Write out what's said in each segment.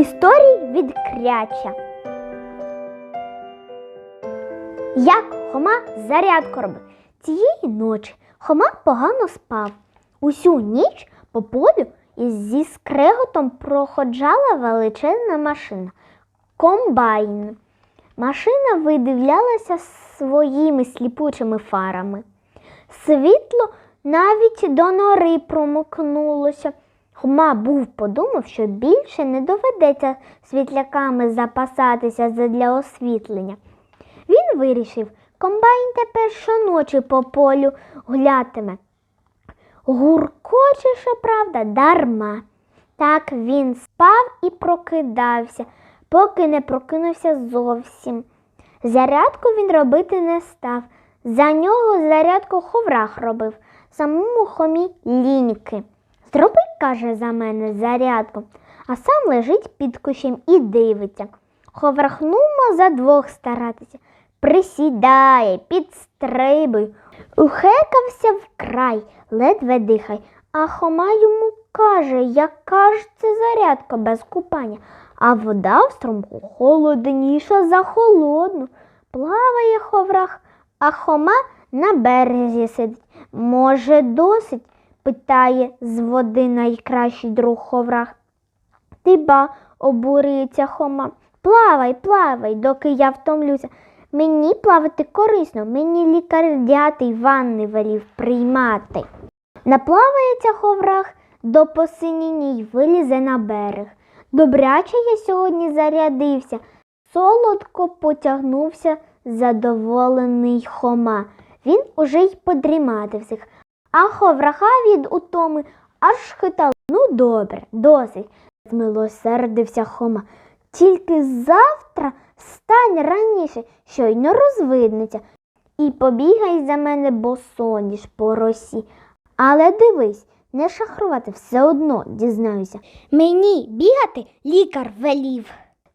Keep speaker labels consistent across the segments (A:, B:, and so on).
A: Історії від кряча. Як Хома зарядку робив. Цієї ночі Хома погано спав. Усю ніч по полю зі скреготом проходжала величезна машина. Комбайн. Машина видивлялася своїми сліпучими фарами. Світло навіть до нори промокнулося. Хома був подумав, що більше не доведеться світляками запасатися задля освітлення. Він вирішив, комбайн тепер щоночі по полю гулятиме. Гуркоче, щоправда, дарма. Так він спав і прокидався, поки не прокинувся зовсім. Зарядку він робити не став. За нього зарядку ховрах робив, самому хомі ліньки. Каже, за мене зарядку, а сам лежить під кущем і дивиться. Ховрахнумо за двох старатися. Присідає, підстрибуй. Ухекався вкрай, ледве дихай. А Хома йому каже, яка ж це зарядка без купання, а вода в струмку холодніша за холодну. Плаває ховрах, а Хома на березі сидить. Може, досить? Питає з води найкращий друг ховрах. Ти ба, обурюється Хома. Плавай, плавай, доки я втомлюся. Мені плавати корисно, мені лікар дятий ванни велів приймати. Наплавається ховрах до посиніння й вилізе на берег. Добряче я сьогодні зарядився. Солодко потягнувся задоволений Хома. Він уже й подрімати всіх. А ховраха від утоми аж хитало. Ну, добре, досить, змилосердився Хома. Тільки завтра встань раніше, щойно розвиднеться, і побігай за мене босоніж по росі. Але дивись, не шахрувати все одно дізнаюся. Мені бігати лікар велів.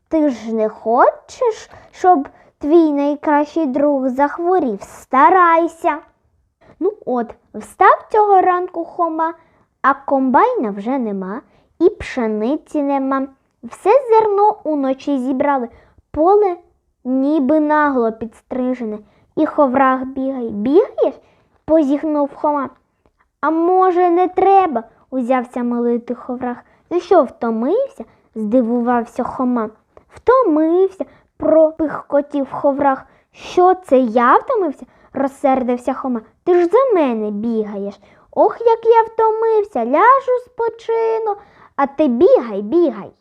A: Ти ж не хочеш, щоб твій найкращий друг захворів? Старайся. Ну от, встав цього ранку Хома, а комбайна вже нема, і пшениці нема. Все зерно уночі зібрали, поле ніби нагло підстрижене, і ховрах бігає. Бігаєш? позіхнув Хома. А може, не треба? узявся молити ховрах. Ти що, втомився? здивувався Хома. Втомився, пропихкотів ховрах. Що це я втомився? розсердився Хома. Ти ж за мене бігаєш. Ох, як я втомився, ляжу спочину, а ти бігай, бігай.